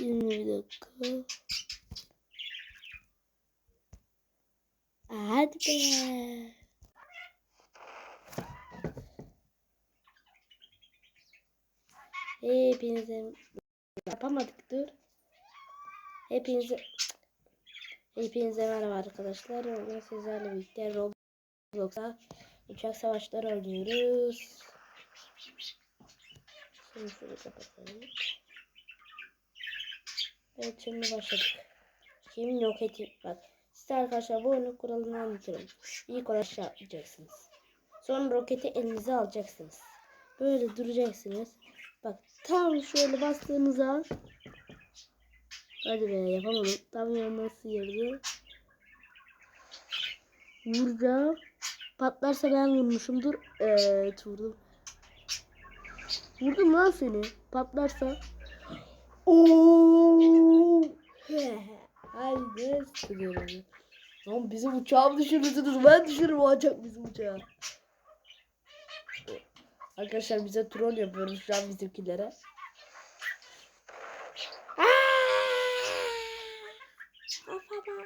Şimdi bir dakika. Hadi be. Hepinize yapamadık dur. Hepinize Hepinize merhaba arkadaşlar. Bugün sizlerle birlikte Roblox'a uçak savaşları oynuyoruz. Şimdi şunu kapatalım. Evet şimdi başladık. Şimdi roketi bak. Size arkadaşlar bu oyunun kuralını anlatırım. İlk olarak şey yapacaksınız. Sonra roketi elinize alacaksınız. Böyle duracaksınız. Bak tam şöyle bastığınız an Hadi be yapamadım. Tam yanına sıyırdı. Vuracağım. Patlarsa ben vurmuşumdur. Evet vurdum. Vurdum lan seni. Patlarsa. Oo. Haydi sürüyorum. Lan bizim uçağımı düşürürsünüz. Ben düşürürüm uçak bizim uçağı. Arkadaşlar bize troll yapıyoruz şu an bizimkilere. Kafama.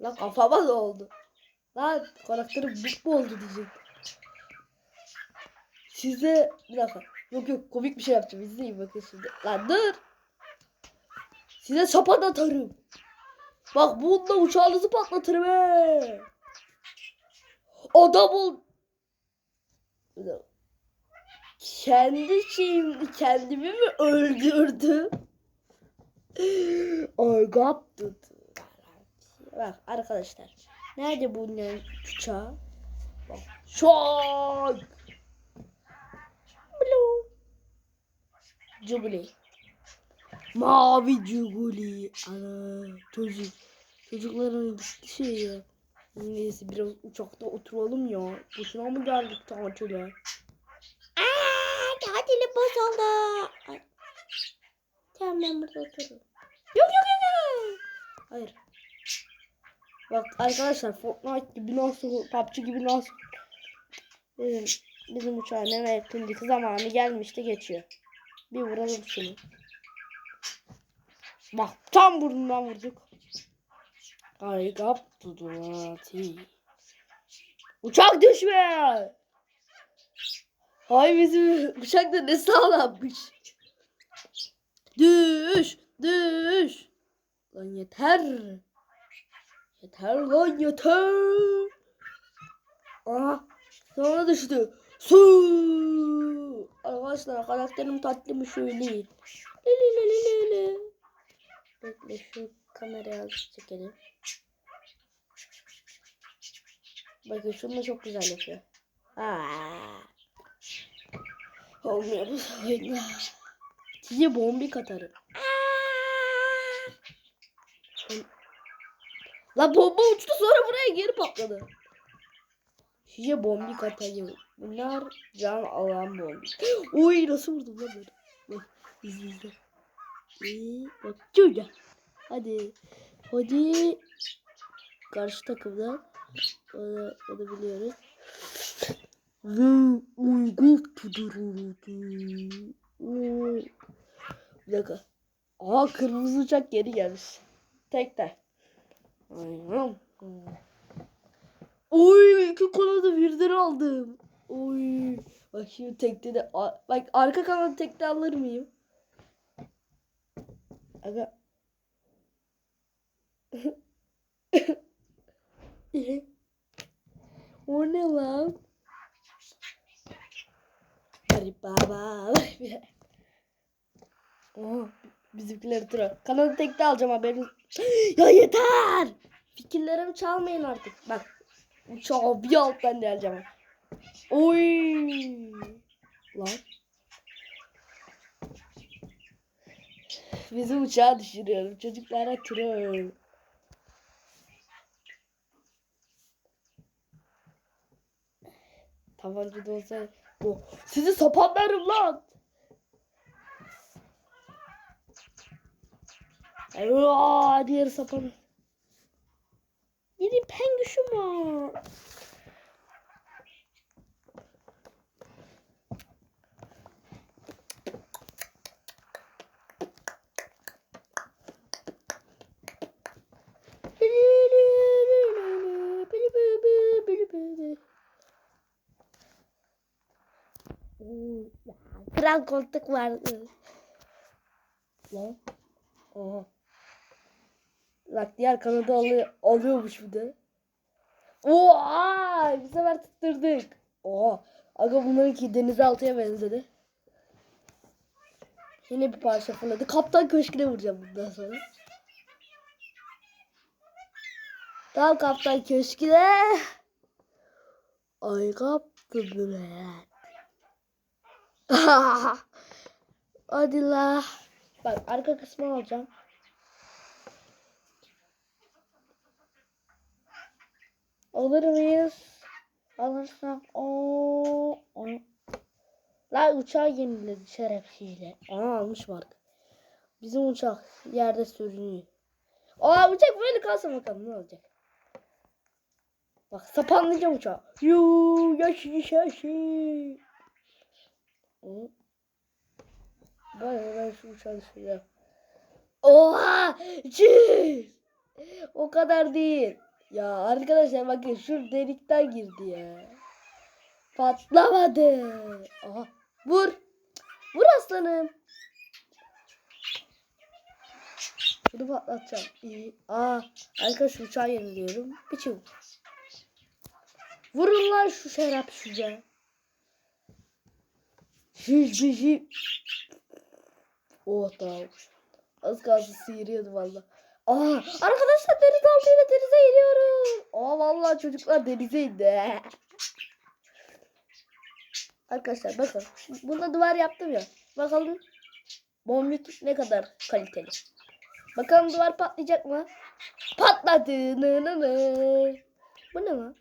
Lan kafama ne oldu? Lan karakterim buk mu oldu diyecek. Size bir dakika. Yok yok komik bir şey yapacağım. İzleyin bakın şimdi. Lan dur. Size sapan atarım. Bak bununla uçağınızı patlatırım he. Adam ol. Kendi şeyim, kendimi mi öldürdüm? I got it. Bak arkadaşlar. Nerede bunların uçağı? Bak. Şok. Blue. Cuguli. Mavi cuguli. Ana çocuk. Çocukların şey ya. Neyse biraz uçakta oturalım ya. Boşuna mı geldik tatile? Aaa tatilim bozuldu. Ay. Tamam ben burada otururum. Yok yok yok yok. Hayır. Bak arkadaşlar Fortnite gibi nasıl PUBG gibi nasıl bizim, bizim uçağın eve yakındaki zamanı gelmişti geçiyor. Bir vuralım şunu. Bak tam burnundan vurduk. Ay kaptı duati. Uçak düşme. Ay bizim uçak da ne sağlanmış. Düş, düş. Lan yeter. Yeter lan yeter. Aha sonra düştü. Su. Arkadaşlar karakterim tatlı mı şöyle. Li li li li li li. Bekle şu kamerayı az çekelim. Bakın şunu da çok güzel yapıyor. Aa. Olmuyor bu oyunda. Size bombi katarım. La bomba uçtu sonra buraya geri patladı. Size bombi katayım. Bunlar can alan bombi. Oy nasıl vurdum lan böyle. İzle izle. İyi bak. Hadi. Hadi. Karşı takımda. O da, o da biliyoruz. Ve uygun tudururdu. Bir dakika. Aa kırmızı uçak geri gelmiş. Tekrar. Oy iki kanadı birden aldım. Oy. Bak şimdi tekte de bak arka kanadı tekte alır mıyım? Aga. o ne lan? Hadi baba. Oh, bizimkileri tura. Kanadı tekte alacağım haberin. ya yeter. Fikirlerimi çalmayın artık. Bak. Uçağı bir alttan geleceğim. Oy. Lan. Bizi uçağa düşürüyorum. Çocuklara troll. Tabanca da olsa. Oh. Sizi sapanlarım lan. Aa, diğer sapanı. Benim pengüşüm var. Oo, ya, Kral koltuk vardı. Lan. Aha. Bak diğer kanadı alıyor, alıyormuş bir de. Oha! Bir sefer tutturduk. Oha. Aga bunlarınki denizaltıya benzedi. Yine bir parça fırladı. Kaptan köşküne vuracağım bundan sonra. Tamam kaptan köşküne. Ay kaptı böyle. Hadi la. Bak arka kısmı alacağım. Alır mıyız? Alırsam o La uçağı yeniledi şerefsiyle. Aa almış bak. Bizim uçak yerde sürünüyor. Aa uçak böyle kalsın bakalım ne olacak. Bak sapanlayacağım uçağı. Yuu yaşı şaşı. Hı. Ben ben şu uçağı düşüreceğim. Oha! Çiz! O kadar değil. Ya arkadaşlar bakın şu delikten girdi ya. Patlamadı. Aha. Vur. Vur aslanım. Şunu patlatacağım. İyi. Aa, arkadaşlar uçağı yeniliyorum. Biçim. Vurun lan şu şerap şuca. Şiş şiş. Oh tamam. Az kalsın sıyırıyordu valla. Aa, arkadaşlar deniz altıyla denize iniyorum. Aa vallahi çocuklar denize indi. Arkadaşlar bakın. Bunda duvar yaptım ya. Bakalım bombik ne kadar kaliteli. Bakalım duvar patlayacak mı? Patladı. Nı nı nı. Bu ne lan?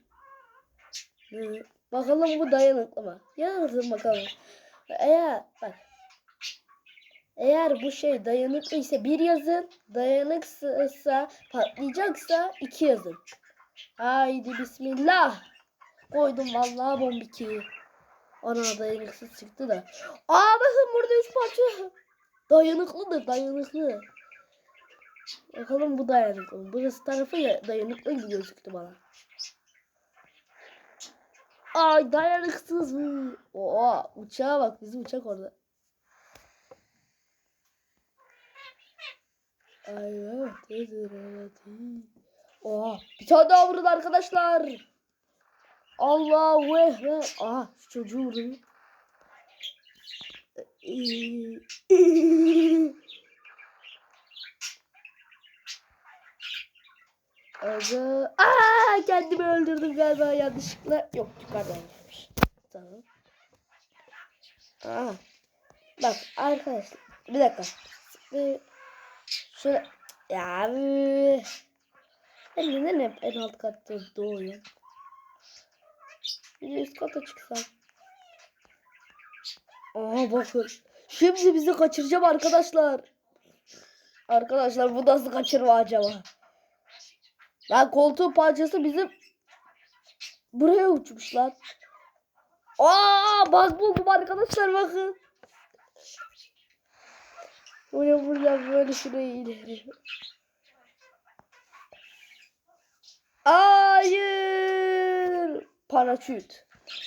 Bakalım bu dayanıklı mı? Yazın bakalım. Eğer bak. Eğer bu şey dayanıklıysa bir yazın. Dayanıksızsa patlayacaksa iki yazın. Haydi bismillah. Koydum vallahi bombiki. Ana dayanıksız çıktı da. Aa bakın burada üç parça. Dayanıklıdır dayanıklı. Bakalım bu dayanıklı? Burası tarafı ya dayanıklı gibi gözüktü bana. Ay dayanıksız? Oo uçağa bak bizim uçak orada. Ay evet. Oha bir tane daha vurun arkadaşlar. Allahu Ekber. Aha şu çocuğu vurun. Aga. Aa, kendimi öldürdüm galiba yanlışlıkla. Yok yukarıdan gelmiş. Tamam. Aa. Bak arkadaşlar. Bir dakika. Bir, şöyle. Ya. Ben neden hep en alt katta doğuyorum? Bir de üst kata çıksam. Aa bakın. Şimdi bizi kaçıracağım arkadaşlar. Arkadaşlar bu nasıl kaçırma acaba? Lan koltuğun parçası bizim buraya uçmuş lan. Aa bak buldum arkadaşlar bakın. Buraya buradan böyle şuraya ileri. Hayır. Paraşüt.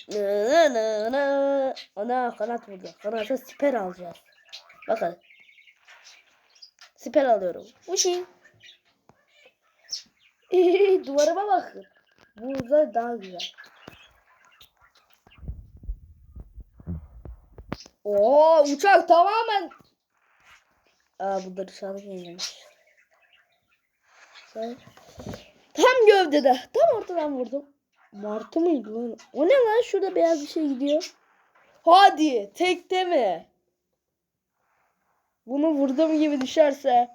Nı nı nı. Ana kanat burada. Kanata siper alacağız. Bakın. Siper alıyorum. Uçayım. Duvarıma bakın. Burada daha güzel. Oo uçak tamamen. Aa bu da dışarıda yayınlamış. Tam gövdede. Tam ortadan vurdum. Martı mıydı lan? O ne lan? Şurada beyaz bir şey gidiyor. Hadi. Tekte mi? Bunu vurdum gibi düşerse.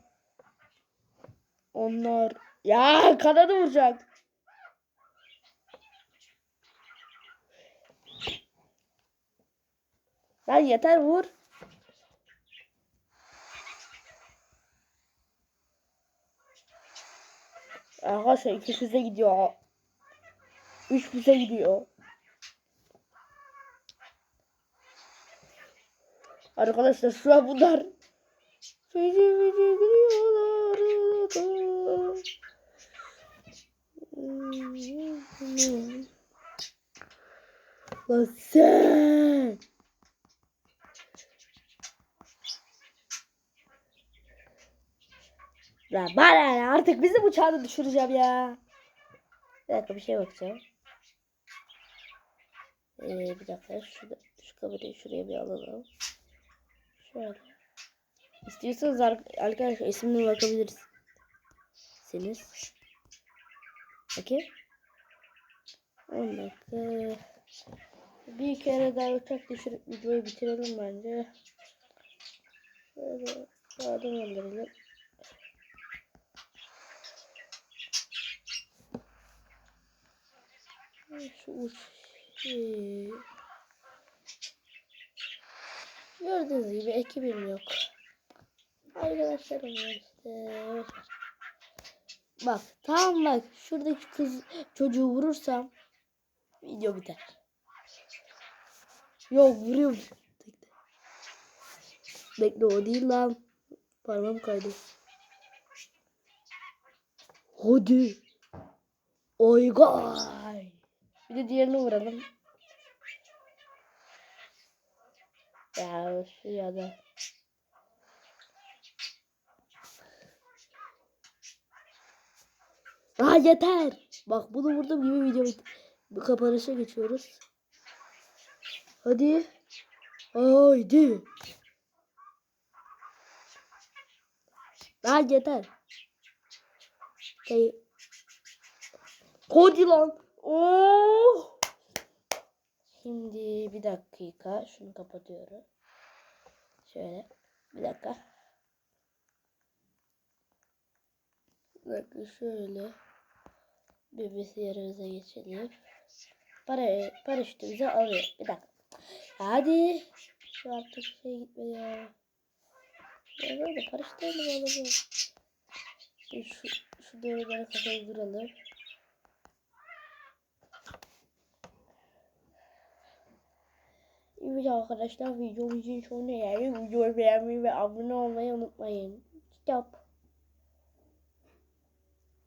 Onlar. Ya kanadı vuracak. Lan yeter vur. Arkadaşlar iki füze gidiyor. Üç füze gidiyor. Arkadaşlar şu an bunlar feci feci gidiyorlar. Lan sen. Bana ne artık bizi bu çağda düşüreceğim ya. Bir dakika bir şey bakacağım. Ee, bir dakika şurada, şu kamerayı şuraya bir alalım. Şöyle. İstiyorsanız ar- arkadaşlar isimine bakabilirsiniz. Bakayım. 10 dakika. Bir kere daha uçak düşürüp videoyu bitirelim bence. Şöyle sağdan gönderelim. Şu uç şey. Gördüğünüz gibi ekibim yok. Arkadaşlarım var işte. Bak tamam bak şuradaki kız çocuğu vurursam video biter. Yok vuruyorum. Bekle. O değil lan. Parmağım kaydı. Hadi. Oygay. Bir de diğerini vuralım. Ya şu ya da. Aa yeter. Bak bunu vurdum gibi video bit. Bu kapanışa geçiyoruz. Hadi. Haydi. Aa yeter. Şey. Hadi lan. Oh. Şimdi bir dakika şunu kapatıyorum. Şöyle bir dakika. Bir dakika şöyle. Bebesi yerimize geçelim. Para, paraşütümüzü alıyor. Bir dakika. Hadi. Şu artık şey gitme ya. Ya böyle paraşütü alalım? Şimdi şu, şu doğruları kafayı vuralım. Evet arkadaşlar videomuzun sonuna geldik. Videoyu beğenmeyi ve abone olmayı unutmayın. Stop.